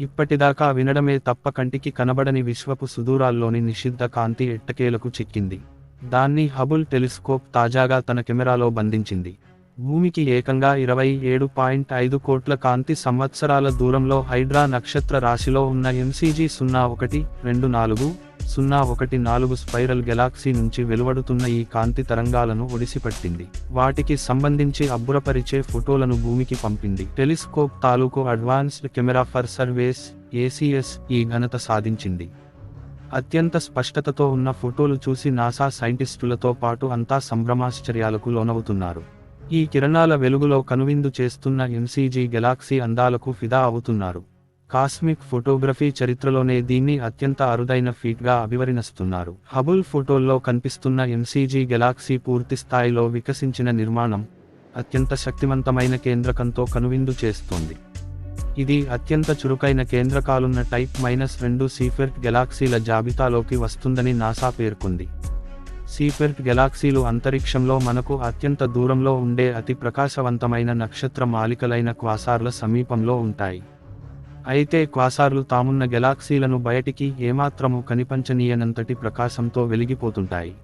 ఇప్పటిదాకా వినడమే తప్ప కంటికి కనబడని విశ్వపు సుదూరాల్లోని నిషిద్ధ కాంతి ఎట్టకేలకు చిక్కింది. దాన్ని హబుల్ టెలిస్కోప్ తాజాగా తన కెమెరాలో బంధించింది. భూమికి ఏకంగా ఇరవై ఏడు పాయింట్ ఐదు కోట్ల కాంతి సంవత్సరాల దూరంలో హైడ్రా నక్షత్ర రాశిలో ఉన్న ఎంసీజీ సున్నా ఒకటి రెండు నాలుగు సున్నా ఒకటి నాలుగు స్పైరల్ గెలాక్సీ నుంచి వెలువడుతున్న ఈ కాంతి తరంగాలను ఒడిసిపట్టింది. వాటికి సంబంధించి అబ్బురపరిచే ఫోటోలను భూమికి పంపింది. టెలిస్కోప్ తాలూకు advanced camera for surveys ACS ఈ ఘనత సాధించింది. అత్యంత స్పష్టతతో ఉన్న ఫోటోలు చూసి నాసా సైంటిస్టులతో పాటు అంతా సంభ్రమాశ్చర్యాలకు లోనవుతున్నారు. ఈ కిరణాల వెలుగులో కనువిందు చేస్తున్న ఎంసీజీ గెలాక్సీ అందాలకు ఫిదా అవుతున్నారు. కాస్మిక్ ఫోటోగ్రఫీ చరిత్రలోనే దీన్ని అత్యంత అరుదైన ఫీట్గా అభివరిణిస్తున్నారు. హబుల్ ఫోటోల్లో కనిపిస్తున్న ఎంసీజీ గెలాక్సీ పూర్తి స్థాయిలో వికసించిన నిర్మాణం అత్యంత శక్తివంతమైన కేంద్రకంతో కనువిందు చేస్తోంది. ఇది అత్యంత చురుకైన కేంద్రకాలున్న టైప్ మైనస్ రెండు సీఫెర్ట్ గెలాక్సీల జాబితాలోకి వస్తుందని నాసా పేర్కొంది. సీఫెర్ట్ గెలాక్సీలు అంతరిక్షంలో మనకు అత్యంత దూరంలో ఉండే అతి ప్రకాశవంతమైన నక్షత్ర మాలికలైన క్వాసార్ల సమీపంలో ఉంటాయి. అయితే క్వాసార్లు తామున్న గెలాక్సీలను బయటికి ఏమాత్రము కనిపించనీయనంతటి ప్రకాశంతో వెలిగిపోతుంటాయి.